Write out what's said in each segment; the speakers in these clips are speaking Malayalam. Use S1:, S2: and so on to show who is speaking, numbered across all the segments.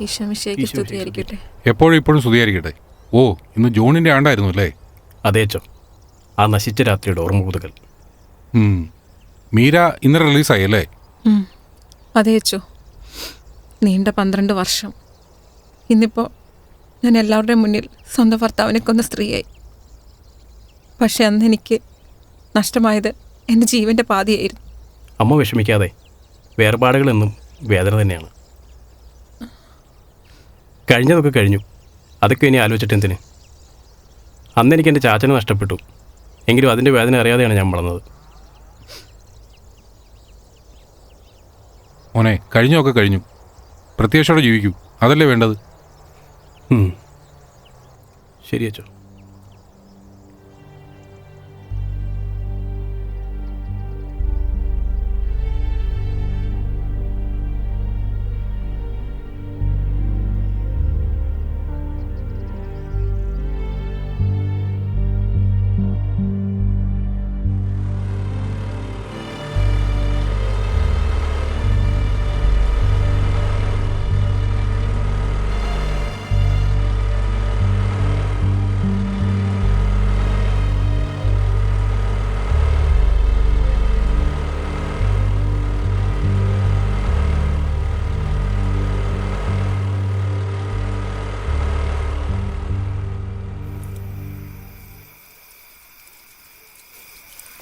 S1: ഈശോമിശേക്ക് സ്തുതിയായിരിക്കട്ടെ.
S2: എപ്പോഴും ഇപ്പോഴും സ്തുതിയായിരിക്കട്ടെ. ഓ ഇന്ന് ജോണിന്റെ ആണ്ടായിരുന്നു അല്ലേ?
S3: അതേച്ചോ ആ നശിച്ച രാത്രിയുടെ ഓർമ്മകൂതുകൾ
S2: ഉം. മീര ഇന്ന് റിലീസായി അല്ലേ.
S1: അതെ അച്ചോ. നീണ്ട പന്ത്രണ്ട് വർഷം. ഇന്നിപ്പോൾ ഞാൻ എല്ലാവരുടെയും മുന്നിൽ സ്വന്തം ഭർത്താവിനെ കൊന്ന സ്ത്രീയായി. പക്ഷെ അന്ന് എനിക്ക് നഷ്ടമായത് എന്റെ ജീവന്റെ പാതിയായിരുന്നു.
S3: അമ്മ വിഷമിക്കാതെ വേർപാടുകളെന്നും വേദന തന്നെയാണ്. കഴിഞ്ഞതൊക്കെ കഴിഞ്ഞു. അതൊക്കെ ഇനി ആലോചിച്ചിട്ട് എന്തിന്? അന്ന് എനിക്ക് എന്റെ ചാച്ചനെ നഷ്ടപ്പെട്ടു. എങ്കിലും അതിന്റെ വേദന അറിയാതെയാണ് ഞാൻ വളർന്നത്.
S2: മോനെ കഴിഞ്ഞൊക്കെ കഴിഞ്ഞു. പ്രത്യാശയോടെ ജീവിക്കൂ. അതല്ലേ വേണ്ടത്?
S3: ശരിയച്ചോ ശരി അച്ചോ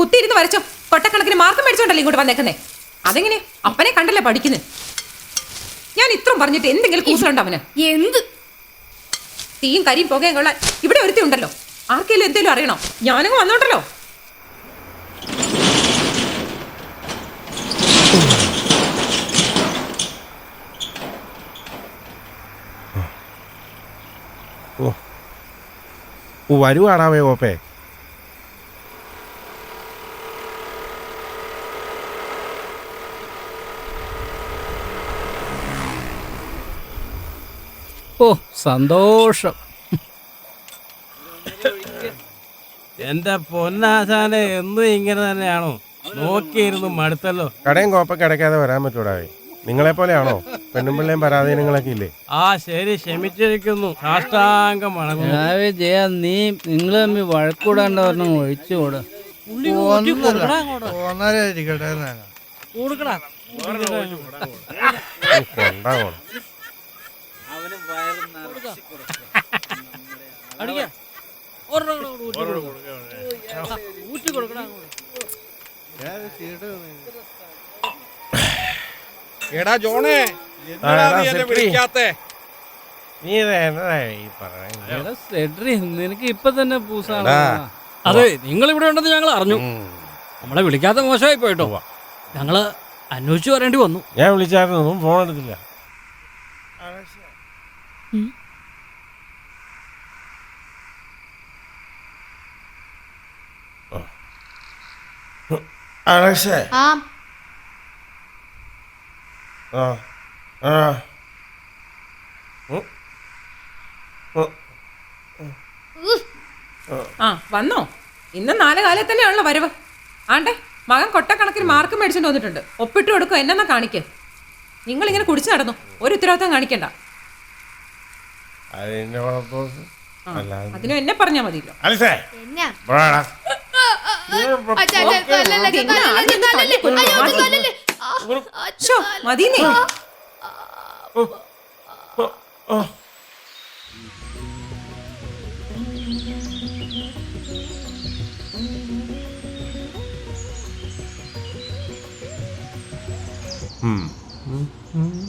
S4: കുത്തിയിരുന്ന് വരച്ചോ കൊട്ടക്കണക്കിന് മാർക്ക് മേടിച്ചോണ്ടല്ലോ ഇങ്ങോട്ട് വന്നേക്കുന്നേ? അതെങ്ങനെ? അപ്പനെ കണ്ടല്ലേ പഠിക്കുന്നത് ഞാൻ ഇത്രയും പറഞ്ഞിട്ട് എന്തെങ്കിലും കൂസലുണ്ടോ അവന്?
S5: എന്ത്?
S4: തീയും കരിയും പുകയും കൊള്ളാൻ ഇവിടെ ഒരുത്തി ഉണ്ടല്ലോ. ആർക്കെങ്കിലും എന്തെങ്കിലും അറിയണോ? ഞാനങ്ങ് വന്നോണ്ടല്ലോ
S6: ഓ. വരുവാടാവേ ഓപ്പേ.
S7: ഓ സന്തോഷം. എന്റെ പൊന്നാശാനെ എന്നും ഇങ്ങനെ തന്നെയാണോ? നോക്കിയിരുന്നു മടുത്തല്ലോ.
S6: കടയും കോപ്പം കിടക്കാതെ വരാൻ പറ്റൂടാവേ നിങ്ങളെ പോലെയാണോ പെണ്ണും പിള്ളേയും പരാധീനങ്ങളൊക്കെ ഇല്ലേ?
S7: ആ ശരി ക്ഷമിച്ചിരിക്കുന്നു. സാഷ്ടാംഗം
S8: ജയ നീ നിങ്ങൾ തമ്മിൽ വഴക്കൂടാണ്ട് പറഞ്ഞ ഒഴിച്ചുകൂടാ
S7: കൊടുക്കടാ
S6: കൊണ്ടാവണം
S7: അടിക്കാ ഒരെണ്ണം കൂടെ ഊറ്റി കൊടുക്ക്. ഊറ്റി കൊടുക്കടാ അങ്ങോട്ട്.
S9: എടാ ജോണേ
S6: ആ, എടാ,
S9: നീ എന്നെ
S6: സെക്രട്ടറി.
S9: വിളിക്കാത്തെ
S6: നീ ഇത് എന്നതാ ഈ പറയുന്നത്
S8: എടാ സെഡ്രി നിനക്ക് ഇപ്പൊ തന്നെ പൂസാണ്.
S7: അതെ നിങ്ങൾ ഇവിടെ ഉണ്ടെന്ന് ഞങ്ങൾ അറിഞ്ഞു. നമ്മളെ വിളിക്കാത്ത മോശമായി പോയിട്ടോ. ഞങ്ങൾ അന്വേഷിച്ചു പറയേണ്ടി വന്നു.
S6: ഞാൻ വിളിച്ചായിരുന്നു ഫോൺ എടുത്തില്ല. അലക്സേ
S5: ആ.
S6: ആ ആ.
S4: ആ വന്നോ? ഇന്ന് നാല് കാലത്ത് തന്നെയാണല്ലോ വരവ്. ആണ്ടെ മകൻ കൊട്ടക്കണക്കിന് മാർക്ക് മേടിച്ചു വന്നിട്ടുണ്ട്. ഒപ്പിട്ട് കൊടുക്കും എന്നെന്നാ കാണിക്ക്. നിങ്ങൾ ഇങ്ങനെ കുടിച്ചു നടന്നു. ഒരു ഉത്തരവാദിത്തം കാണിക്കണ്ട. അതിനെ എന്നെ പറഞ്ഞാ മതിയല്ലോ.
S5: മതിന്നേ Hmm.
S4: Hmm. Hmm.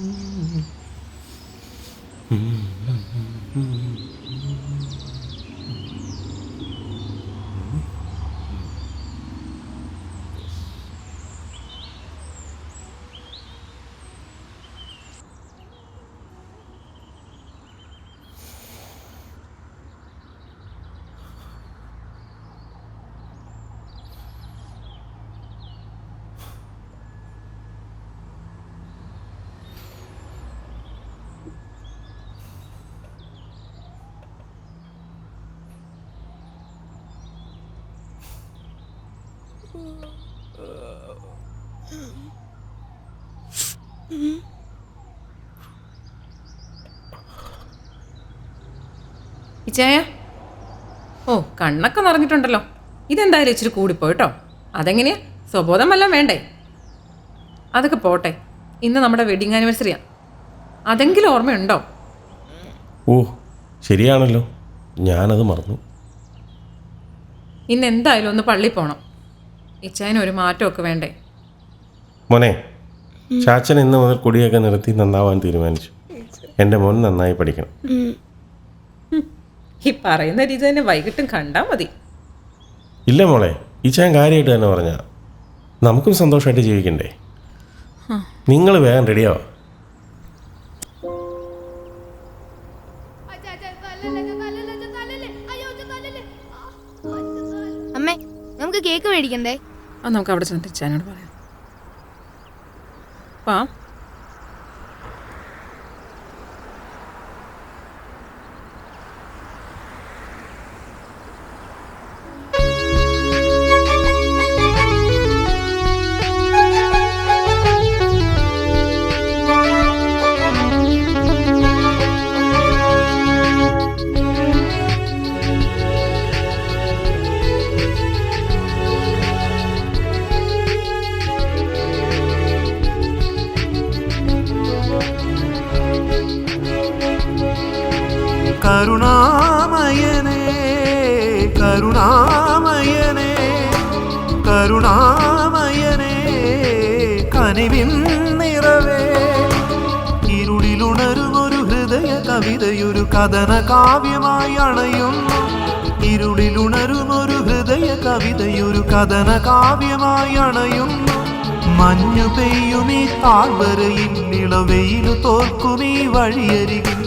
S4: ഇച്ചായ? ഓ കണ്ണൊക്കെ നിറഞ്ഞിട്ടുണ്ടല്ലോ. ഇതെന്തായാലും ഇച്ചിരി കൂടിപ്പോയിട്ടോ അതെങ്ങനെയാ? സ്വബോധം വല്ലതും വേണ്ടേ? അതൊക്കെ പോട്ടെ. ഇന്ന് നമ്മുടെ വെഡിങ് ആനിവേഴ്സറിയാ അതെങ്കിലും ഓർമ്മയുണ്ടോ?
S6: ഓ ശരിയാണല്ലോ. ഞാനത് മറന്നു.
S4: ഇന്ന് എന്തായാലും ഒന്ന് പള്ളി പോകണം ഇച്ചായന് ഒരു മാറ്റമൊക്കെ വേണ്ടേ?
S6: മോനെ ചാച്ചൻ ഇന്ന് മുതൽ കുടിയൊക്കെ നിർത്തി നന്നാവാൻ തീരുമാനിച്ചു. എന്റെ മോൻ നന്നായി പഠിക്കണം.
S4: ഈ പറയുന്ന രീതി തന്നെ വൈകിട്ടും കണ്ടാ മതി.
S6: ഇല്ല മോളെ ഈ ചാൻ കാര്യമായിട്ട് തന്നെ പറഞ്ഞ നമുക്കും സന്തോഷമായിട്ട് ജീവിക്കണ്ടേ? നിങ്ങൾ വേഗം റെഡിയാവാ
S4: അത് നമുക്ക് അവിടെ ചെന്ന് തിരിച്ചാനോട് പറയാം.
S10: കരുണാമയനേ കരുണാമയനേ കരുണാമയനേ കനിവിൻ നിറവേ. ഇരുളിലുണരുമൊരു ഹൃദയ കവിതയൊരു കഥന കാവ്യമായി അണയുന്നു ഇരുളിലുണരുമൊരു ഹൃദയ കവിതയൊരു കഥന കാവ്യമായി അണയുന്നു മഞ്ഞു പെയ്യുമീ താഴ്വരയിൽ ഇളവെയിൽ തോൽക്കുമീ വഴിയരികിൽ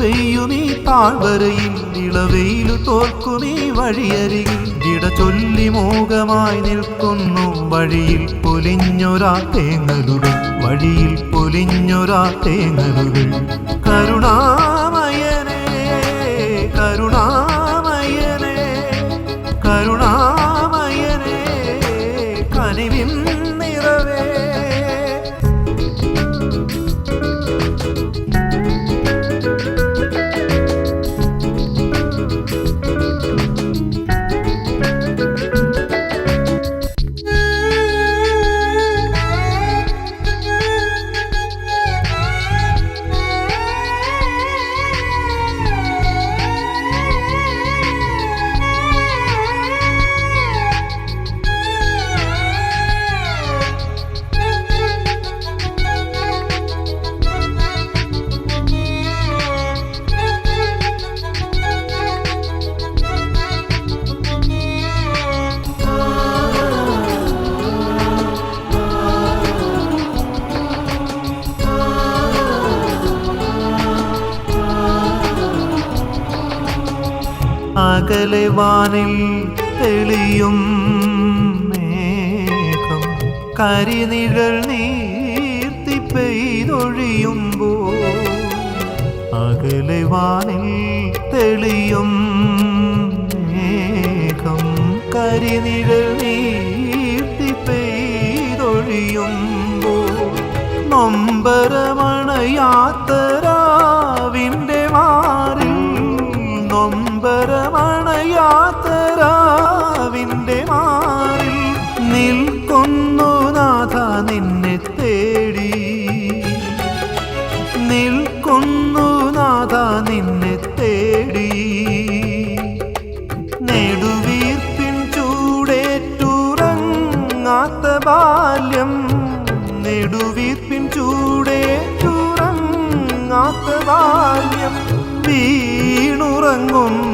S10: പെയ്യുമീ താഴ്വരയിൽ ഇളവെയിലു തോൽക്കുമീ വഴിയരികിൽ. ഇട ചൊല്ലി മോഹമായി നിൽക്കുന്നു വഴിയിൽ പൊലിഞ്ഞൊരാ തേങ്ങലുകൾ. വഴിയിൽ പൊലിഞ്ഞൊരാ തേങ്ങലുകൾ. കരുണാമയനേ അകലെ വാനിൽ തെളിയും മേഘം. കരിനിഴൽ നീർത്തി പെയ്തൊഴിയുമ്പോ അകലെ വാനിൽ തെളിയും മേഘം. കരിനിഴൽ നീർത്തി പെയ്തൊഴിയുമ്പോ നൊമ്പരമണയാത്തരാവിന്റെ നൊമ്പരമണയാത്തരാവിന്റെ മാറിൽ നിൽക്കുന്നു നാഥ നിന്നെ തേടി. നിൽക്കുന്നു നാഥ നിന്നെ തേടി. നെടുവീർപ്പിൻ ചൂടേറ്റുറങ്ങാത്ത ബാല്യം. നെടുവീർപ്പിൻ ചൂടേറ്റുറങ്ങാത്ത ബാല്യം. വീണുറങ്ങും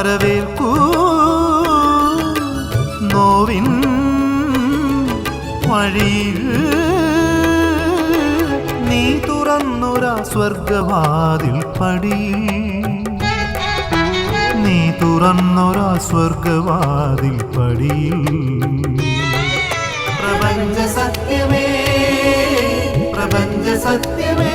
S10: വരവേൽക്കൂ. നോവിൻ വഴിയിൽ നീ തുറന്നൊരാ സ്വർഗവാതിൽ പടി. നീ തുറന്നൊരാ സ്വർഗവാതിൽ പടിയിൽ പ്രപഞ്ച സത്യമേ പ്രപഞ്ച സത്യമേ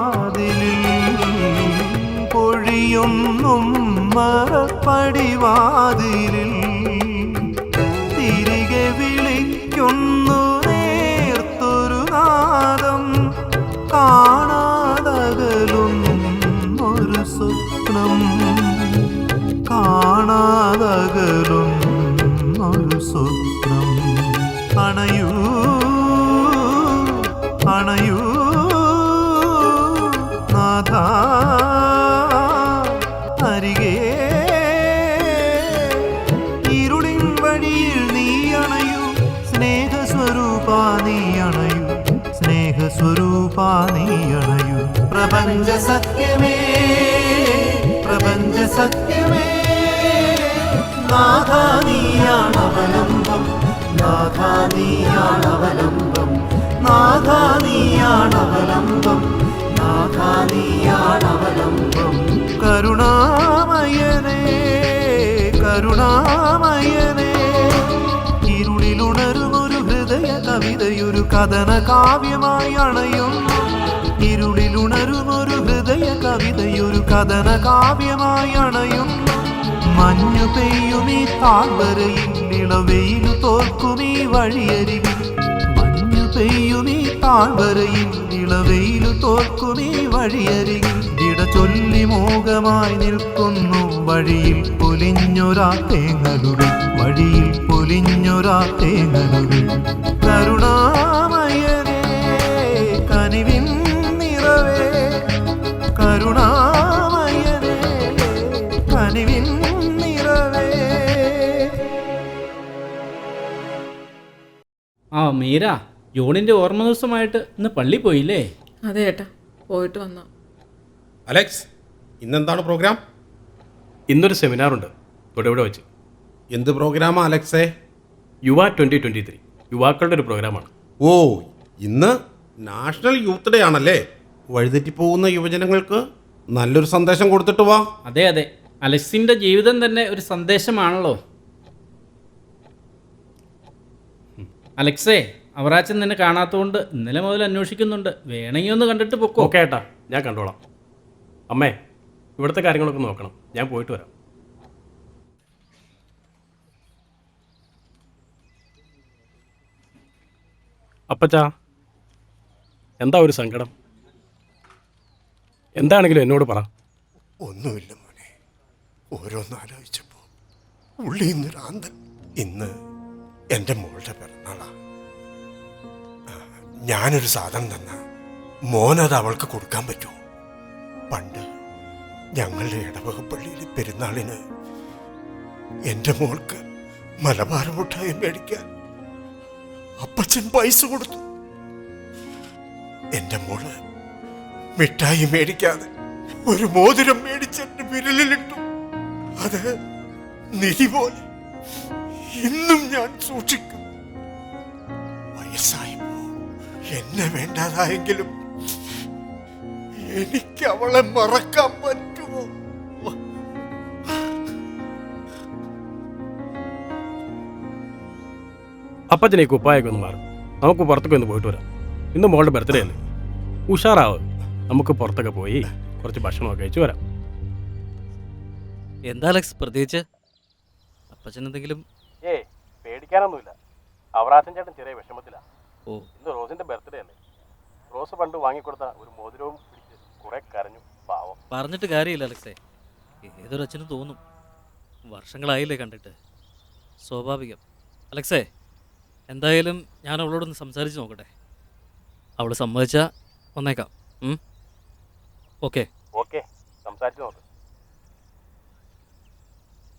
S10: മറപ്പടിവാതിലിൽ പൊഴിയൊന്നും മറപ്പടിവാതിലിൽ തിരികെ വിളിക്കുന്നു നേർത്തൊരു നാദം. കാണാതകലും ഒരു സ്വപ്നം. കാണാതകലും ഒരു സ്വപ്നം. അണയൂ അണയൂ. പ്രപഞ്ച സത്യമേ പ്രപഞ്ച സത്യമേ. നാഥാനീയാണവലംബം നാഥാനീയാണവലംബം നാഥ നീയാണവലംബം നാഥ നീയാണവലംബം നാഥ നീയാണവലംബം. കരുണാമയനേ കരുണാമയനേ ഇരുളിലുണരുന്നൊരു ഹൃദയ കവിതയൊരു കഥന കാവ്യമായി അണയും. ഇരുളിലുണരുമൊരു ഹൃദയ കവിതയൊരു കഥന കാവ്യമായി അണയും. മഞ്ഞു പെയ്യും ഈ താഴ്വരയിൽ ഇളവെയിലു ഈ വഴിയരികിൽ. മഞ്ഞു പെയ്യും ഈ താഴ്വരയിൽ ഇളവെയിലു ഈ വഴിയരികിൽ. ഇട ചൊല്ലി മോഹമായി നിൽക്കുന്നു വഴിയിൽ പൊലിഞ്ഞൊരാ തേങ്ങലുകൾ. വഴിയിൽ പൊലിഞ്ഞൊരാ തേങ്ങലുകൾ. കരുണാമയനേ കരുണാമയനേ കനിവിൻ
S8: ആ മീര ജൂണിന്റെ ഓർമ്മ ദിവസമായിട്ട് ഇന്ന് പള്ളി പോയില്ലേ?
S4: അതെ ഏട്ടാ പോയിട്ട് വന്നോ.
S11: അലക്സ് ഇന്നെന്താണ് പ്രോഗ്രാം?
S3: ഇന്നൊരു സെമിനാറുണ്ട് ഇവിടെ ഇവിടെ വെച്ച്.
S11: എന്ത് പ്രോഗ്രാമാ അലക്സേ?
S3: യുവ ട്വന്റി ട്വന്റി ത്രീ യുവാക്കളുടെ ഒരു പ്രോഗ്രാമാണ്.
S11: ഓ ഇന്ന് നാഷണൽ യൂത്ത് ഡേ ആണല്ലേ? വഴിതെറ്റിപ്പോകുന്ന യുവജനങ്ങൾക്ക് നല്ലൊരു സന്ദേശം കൊടുത്തിട്ട് വാ.
S8: അതെ അതെ. അലക്സിന്റെ ജീവിതം തന്നെ ഒരു സന്ദേശമാണല്ലോ. അലക്സേ അവറാച്ചൻ നിന്നെ കാണാത്തതുകൊണ്ട് ഇന്നലെ മുതൽ അന്വേഷിക്കുന്നുണ്ട്. വേണമെങ്കിൽ ഒന്ന് കണ്ടിട്ട് പൊക്കോ.
S3: ഓക്കെ ഏട്ടാ ഞാൻ കണ്ടോളാം. അമ്മേ ഇവിടുത്തെ കാര്യങ്ങളൊക്കെ നോക്കണം. ഞാൻ പോയിട്ട് വരാം. അപ്പച്ചാ എന്താ ഒരു സങ്കടം? എന്താണെങ്കിലും എന്നോട് പറ.
S12: ഒന്നുമില്ല മോനെ. ഓരോന്ന് ആലോചിച്ചപ്പോൾ ഉള്ളി ഇന്നൊരു ആന്തൻ ഇന്ന് എന്റെ മോളുടെ പിറന്നാളാ. ആ, ഞാനൊരു സാധനം തന്ന. മോനത് അവൾക്ക് കൊടുക്കാൻ പറ്റുമോ? പണ്ട് ഞങ്ങളുടെ ഇടവക പള്ളിയിലെ പെരുന്നാളിന് എന്റെ മോൾക്ക് മലബാർ മുട്ടായി മേടിക്കാൻ അപ്പച്ചൻ പൈസ കൊടുത്തു. എന്റെ മോൾ മിഠായി മേടിക്കാതെ ഒരു മോതിരം മേടിച്ചെന്റെ വിരലിലിട്ടു. അത് നിധി പോലെ ഇന്നും ഞാൻ സൂക്ഷിക്കും. വയസ്സായി എന്നെ വേണ്ടാതായെങ്കിലും എനിക്ക് അവളെ മറക്കാൻ പറ്റുമോ?
S3: അപ്പച്ചനെ കുപ്പായൊക്കെ ഒന്ന് മാറും. നമുക്ക് പുറത്തൊക്കെ ഒന്ന് പോയിട്ട് വരാം. ഇന്ന് മോളുടെ ബർത്ത്ഡേ അല്ലേ? ഉഷാറാവ്? നമുക്ക് പുറത്തൊക്കെ പോയി കുറച്ച് ഭക്ഷണമൊക്കെ കഴിച്ചു വരാം.
S7: എന്താ അലക്സ് പ്രത്യേകിച്ച്? അപ്പച്ചൻ എന്തെങ്കിലും?
S3: ഏ പേടിക്കാനൊന്നുമില്ല. അവറാച്ചൻ ചേട്ടൻ ചെറിയ വിഷമത്തിലാണ്
S7: ഓ.
S3: ഇന്ന് റോസിന്റെ ബർത്ത്ഡേ അല്ലേ? റോസ് പണ്ട് വാങ്ങിക്കൊടുത്ത ഒരു മോതിരവും പിടിച്ച് കുറെ കരഞ്ഞു. പാവം.
S7: പറഞ്ഞിട്ട് കാര്യമില്ല അലക്സേ. ഏതൊരു അച്ഛനും തോന്നും. വർഷങ്ങളായില്ലേ കണ്ടിട്ട്. സ്വാഭാവികം. അലക്സേ എന്തായാലും ഞാൻ അവളോടൊന്ന് സംസാരിച്ച് നോക്കട്ടെ. അവൾ സമ്മതിച്ചാൽ വന്നേക്കാം. ഓക്കെ.
S3: ഓക്കെ. സംസാരിച്ചു നോക്ക്.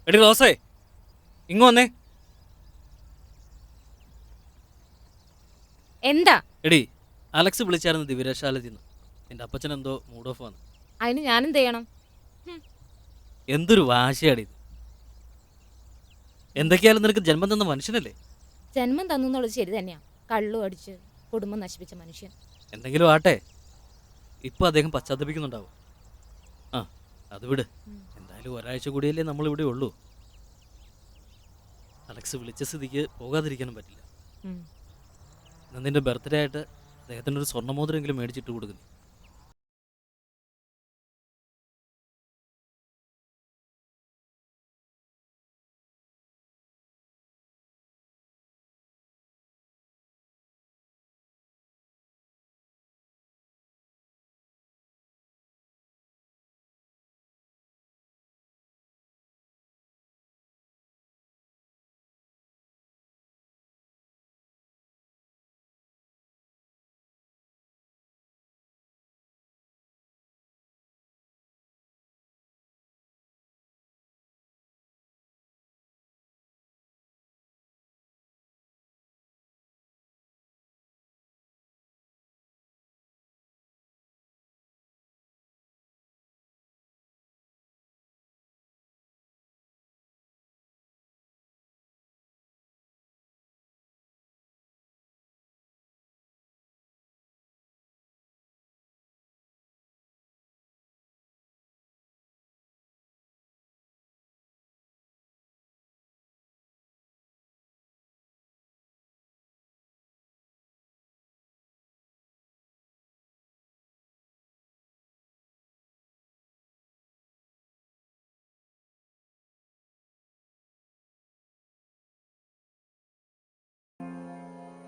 S7: എടി റോസേ ഇങ്ങ് വന്നേ.
S9: എന്താ?
S7: എടി അലക്സ് വിളിച്ചായിരുന്നു ദിവ്യരശാലത്തിൽ നിന്ന്. എന്റെ അപ്പച്ചൻ എന്തോ മൂഡ് ഓഫ് ആണ്.
S9: അതിന് ഞാനെന്ത് ചെയ്യണം?
S7: എന്തൊരു വാശിയാടി ഇത്. എന്തൊക്കെയായാലും നിനക്ക് ജന്മം തന്ന മനുഷ്യനല്ലേ?
S9: ജന്മം തന്നു എന്നുള്ളത് ശരി തന്നെയാ. കള്ളു അടിച്ച് കുടുംബം നശിപ്പിച്ച മനുഷ്യൻ.
S7: എന്തെങ്കിലും ആട്ടെ. ഇപ്പൊ അദ്ദേഹം പശ്ചാത്തപിക്കുന്നുണ്ടാവും. ആ അത് വിട്. എന്തായാലും ഒരാഴ്ച കൂടിയല്ലേ നമ്മൾ ഇവിടെ ഉള്ളൂ. അലക്സ് വിളിച്ച സ്ഥിതിക്ക് പോകാതിരിക്കാനും പറ്റില്ല. നന്ദിന്റെ നിന്റെ ബർത്ത്ഡേ ആയിട്ട് അദ്ദേഹത്തിന് ഒരു സ്വർണമോതിരെങ്കിലും മേടിച്ചിട്ട് കൊടുക്കുന്നു.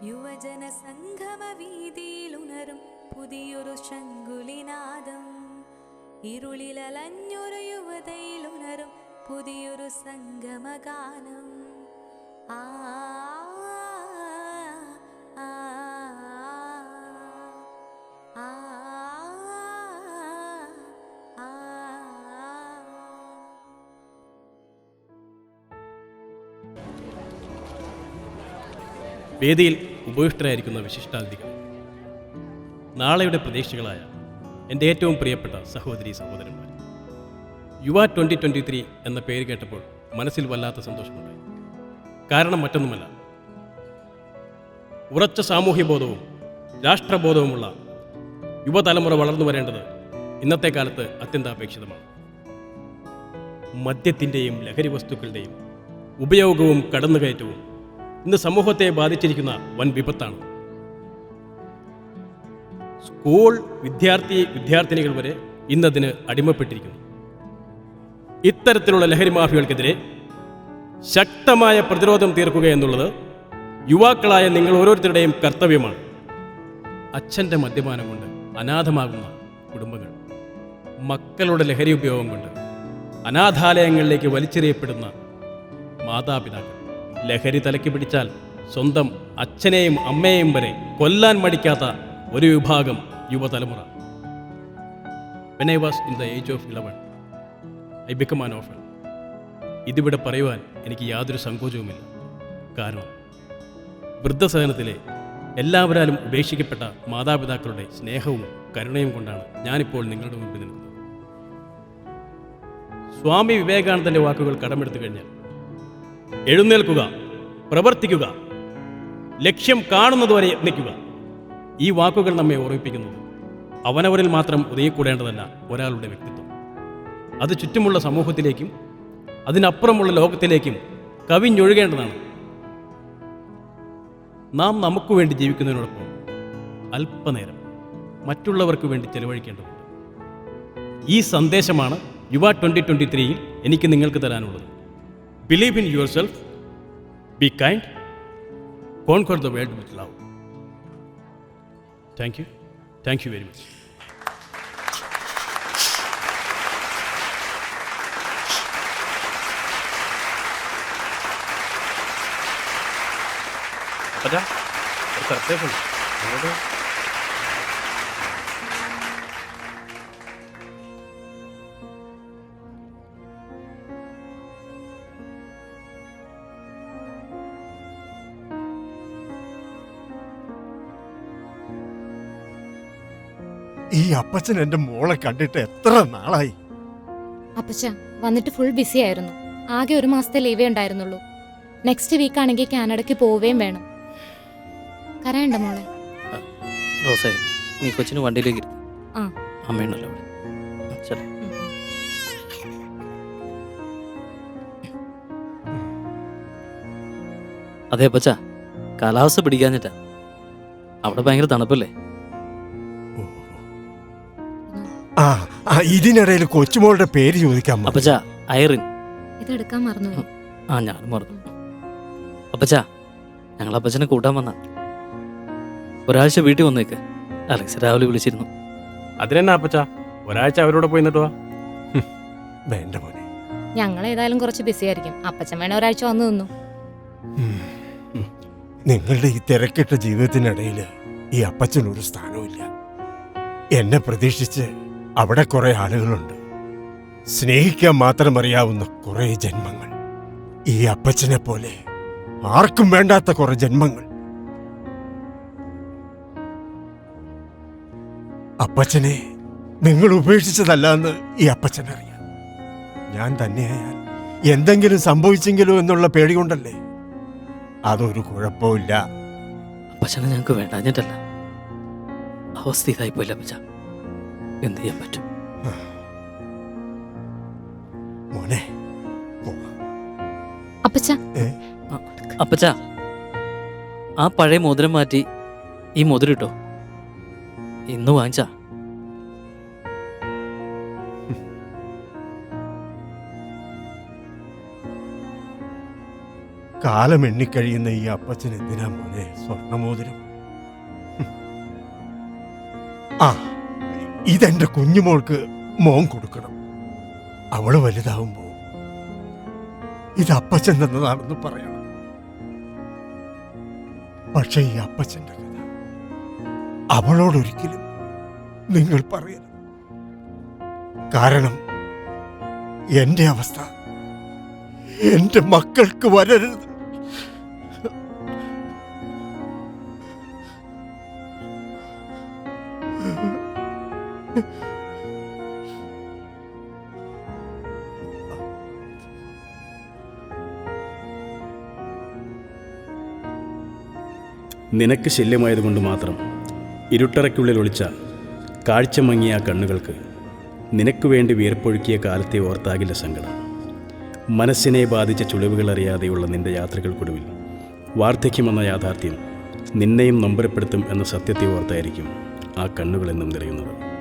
S5: യുവജന സംഗമ വീതിയിലുണരും പുതിയൊരു ശങ്കുലിനാദം ഇരുളിലലഞ്ഞൊരു യുവതയിലുണരും പുതിയൊരു സംഗമഗാനം ആ.
S3: വേദിയിൽ ഉപവിഷ്ടരായിരിക്കുന്ന വിശിഷ്ടാതിഥികൾ. നാളെയുടെ പ്രതീക്ഷകളായ എന്റെ ഏറ്റവും പ്രിയപ്പെട്ട സഹോദരി സഹോദരന്മാർ. യുവ ട്വന്റി ട്വന്റി ത്രീ എന്ന പേര് കേട്ടപ്പോൾ മനസ്സിൽ വല്ലാത്ത സന്തോഷമുണ്ടായി. കാരണം മറ്റൊന്നുമല്ല ഉറച്ച സാമൂഹ്യബോധവും രാഷ്ട്രബോധവുമുള്ള യുവതലമുറ വളർന്നു വരേണ്ടത് ഇന്നത്തെ കാലത്ത് അത്യന്താപേക്ഷിതമാണ്. മദ്യത്തിന്റെയും ലഹരി വസ്തുക്കളുടെയും ഉപയോഗവും കടന്നുകയറ്റവും ഇന്ന് സമൂഹത്തെ ബാധിച്ചിരിക്കുന്ന വൻ വിപത്താണ്. സ്കൂൾ വിദ്യാർത്ഥി വിദ്യാർത്ഥിനികൾ വരെ ഇന്നതിന് അടിമപ്പെട്ടിരിക്കുന്നു. ഇത്തരത്തിലുള്ള ലഹരി മാഫിയകൾക്കെതിരെ ശക്തമായ പ്രതിരോധം തീർക്കുക എന്നുള്ളത് യുവാക്കളായ നിങ്ങൾ ഓരോരുത്തരുടെയും കർത്തവ്യമാണ്. അച്ഛന്റെ മദ്യപാനം കൊണ്ട് അനാഥമാകുന്ന കുടുംബങ്ങൾ മക്കളുടെ ലഹരി ഉപയോഗം കൊണ്ട് അനാഥാലയങ്ങളിലേക്ക് വലിച്ചെറിയപ്പെടുന്ന മാതാപിതാക്കൾ. ലഹരി തലയ്ക്ക് പിടിച്ചാൽ സ്വന്തം അച്ഛനെയും അമ്മയെയും വരെ കൊല്ലാൻ മടിക്കാത്ത ഒരു വിഭാഗം യുവതലമുറ. When I was in the age of eleven I become an orphan ഇതിവിടെ പറയുവാൻ എനിക്ക് യാതൊരു സങ്കോചവുമില്ല. കാരണം വൃദ്ധസദനത്തിലെ എല്ലാവരാലും ഉപേക്ഷിക്കപ്പെട്ട മാതാപിതാക്കളുടെ സ്നേഹവും കരുണയും കൊണ്ടാണ് ഞാനിപ്പോൾ നിങ്ങളുടെ മുമ്പിൽ നിൽക്കുന്നത്. സ്വാമി വിവേകാനന്ദന്റെ വാക്കുകൾ കടമെടുത്തു കഴിഞ്ഞാൽ എഴുന്നേൽക്കുക പ്രവർത്തിക്കുക ലക്ഷ്യം കാണുന്നതുവരെ യത്നിക്കുക. ഈ വാക്കുകൾ നമ്മെ ഓർമ്മിപ്പിക്കുന്നത് അവനവരിൽ മാത്രം ഒതുങ്ങിക്കൂടേണ്ടതല്ല ഒരാളുടെ വ്യക്തിത്വം. അത് ചുറ്റുമുള്ള സമൂഹത്തിലേക്കും അതിനപ്പുറമുള്ള ലോകത്തിലേക്കും കവിഞ്ഞൊഴുകേണ്ടതാണ്. നാം നമുക്ക് വേണ്ടി ജീവിക്കുന്നതിനോടൊപ്പം അല്പനേരം മറ്റുള്ളവർക്ക് വേണ്ടി ചെലവഴിക്കേണ്ടതുണ്ട്. ഈ സന്ദേശമാണ് യുവ ട്വന്റി ട്വന്റി ത്രീയിൽ എനിക്ക് നിങ്ങൾക്ക് തരാനുള്ളത്. Believe in yourself, be kind, conquer the world with love. Thank you. Thank you very much.
S6: Apa
S12: dah? അപ്പച്ചൻ എന്റെ മോളെ കണ്ടിട്ട് എത്ര നാളായി?
S9: അപ്പച്ച വന്നിട്ട് ഫുൾ ബിസി ആയിരുന്നു. ആകെ ഒരു മാസത്തെ ലീവേ ഉണ്ടായിരുന്നുള്ളൂ. നെക്സ്റ്റ് വീക്ക് ആണെങ്കിൽ കാനഡയ്ക്ക് പോവുകയും വേണം. കരയണ്ട മോളെ.
S7: റോസേ നീ കൊച്ചിന് വണ്ടിയിലേക്ക്
S9: ആ.
S7: അമ്മയുണ്ടല്ലോ അവിടെ അതെ പച്ച കാലാവസ്ഥ പിടിക്കാഞ്ഞിട്ടാ. അവിടെ ഭയങ്കര തണുപ്പല്ലേ?
S12: ആ ആ, ഇതിനിടയിൽ കൊച്ചുമോളുടെ പേര് ചോദിക്കാൻ മറന്നു.
S7: അപ്പച്ച ഐറിൻ.
S9: ഇതെടുക്കാൻ മറന്നുപോയി.
S7: ആ ഞാൻ മറന്നു. അപ്പച്ച ഞങ്ങൾ അപ്പച്ചനെ കൂട്ടാൻ വന്ന. ഒരാഴ്ച വീട്ടിൽ വന്നേക്ക്. അലക്സ് രാവിലെ വിളിച്ചിരുന്നു.
S3: അതിനെന്നാ അപ്പച്ച? ഒരാഴ്ച അവരോട് പോയി നിന്നിട്ട് വാ.
S12: വേണ്ട മോനെ.
S9: ഞങ്ങൾ ഏതായാലും കുറച്ച് ബിസി ആയിരിക്കും. അപ്പച്ചൻ വേണേ ഒരാഴ്ച വന്നു നിന്നു.
S12: ഉം. നിങ്ങളുടെ ഈ തിരക്കിട്ട ജീവിതത്തിനിടയിൽ ഈ അപ്പച്ചനൊരു സ്ഥാനവുമില്ല. എന്നെ പ്രതീക്ഷിച്ച് അവിടെ കുറെ ആളുകളുണ്ട്. സ്നേഹിക്കാൻ മാത്രം അറിയാവുന്ന കുറെ ജന്മങ്ങൾ. ഈ അപ്പച്ചനെ പോലെ ആർക്കും വേണ്ടാത്ത കുറെ ജന്മങ്ങൾ. അപ്പച്ചനെ നിങ്ങൾ ഉപേക്ഷിച്ചതല്ല എന്ന് ഈ അപ്പച്ചനറിയാം ഞാൻ തന്നെയായാൽ എന്തെങ്കിലും സംഭവിച്ചെങ്കിലോ എന്നുള്ള പേടി കൊണ്ടല്ലേ? അതൊരു കുഴപ്പമില്ല
S7: അപ്പച്ചനെ ഞങ്ങൾക്ക് വേണ്ടാഞ്ഞിട്ടല്ല അവസ്ഥ ഇതായി പോയില്ല അപ്പച്ച? എന്ത് ചെയ്യാൻ പറ്റും?
S12: മോനെ
S9: അപ്പച്ച.
S7: അപ്പച്ച ആ പഴയ മോതിരം മാറ്റി ഈ മോതിരം ഇട്ടോ. ഇന്ന് വാങ്ങിച്ചാ.
S12: കാലം എണ്ണിക്കഴിയുന്ന ഈ അപ്പച്ചൻ എന്തിനാ മോനെ? സ്വർണമോതിരം. ആ. ഇതെന്റെ കുഞ്ഞുമോൾക്ക് മോൻ കൊടുക്കണം. അവൾ വലുതാവുമ്പോ ഇത് അപ്പച്ചൻ തന്നതാണെന്ന് പറയണം. പക്ഷെ ഈ അപ്പച്ചന്റെ കഥ അവളോടൊരിക്കലും നിങ്ങൾ പറയരുത്. കാരണം എന്റെ അവസ്ഥ എന്റെ മക്കൾക്ക് വരരുത്.
S3: നിനക്ക് ശല്യമായതുകൊണ്ട് മാത്രം ഇരുട്ടറയ്ക്കുള്ളിൽ ഒളിച്ച കാഴ്ച മങ്ങിയ കണ്ണുകൾക്ക് നിനക്ക് വേണ്ടി വിയർപ്പൊഴുക്കിയ കാലത്തെ ഓർത്താകില്ല സങ്കടം. മനസ്സിനെ ബാധിച്ച ചുളിവുകൾ അറിയാതെയുള്ള നിന്റെ യാത്രകൾക്കൊടുവിൽ വാർദ്ധക്യമെന്ന യാഥാർത്ഥ്യം നിന്നെയും നൊമ്പരപ്പെടുത്തും എന്ന സത്യത്തെ ഓർത്തായിരിക്കും ആ കണ്ണുകളെന്നും നിറയുന്നത്.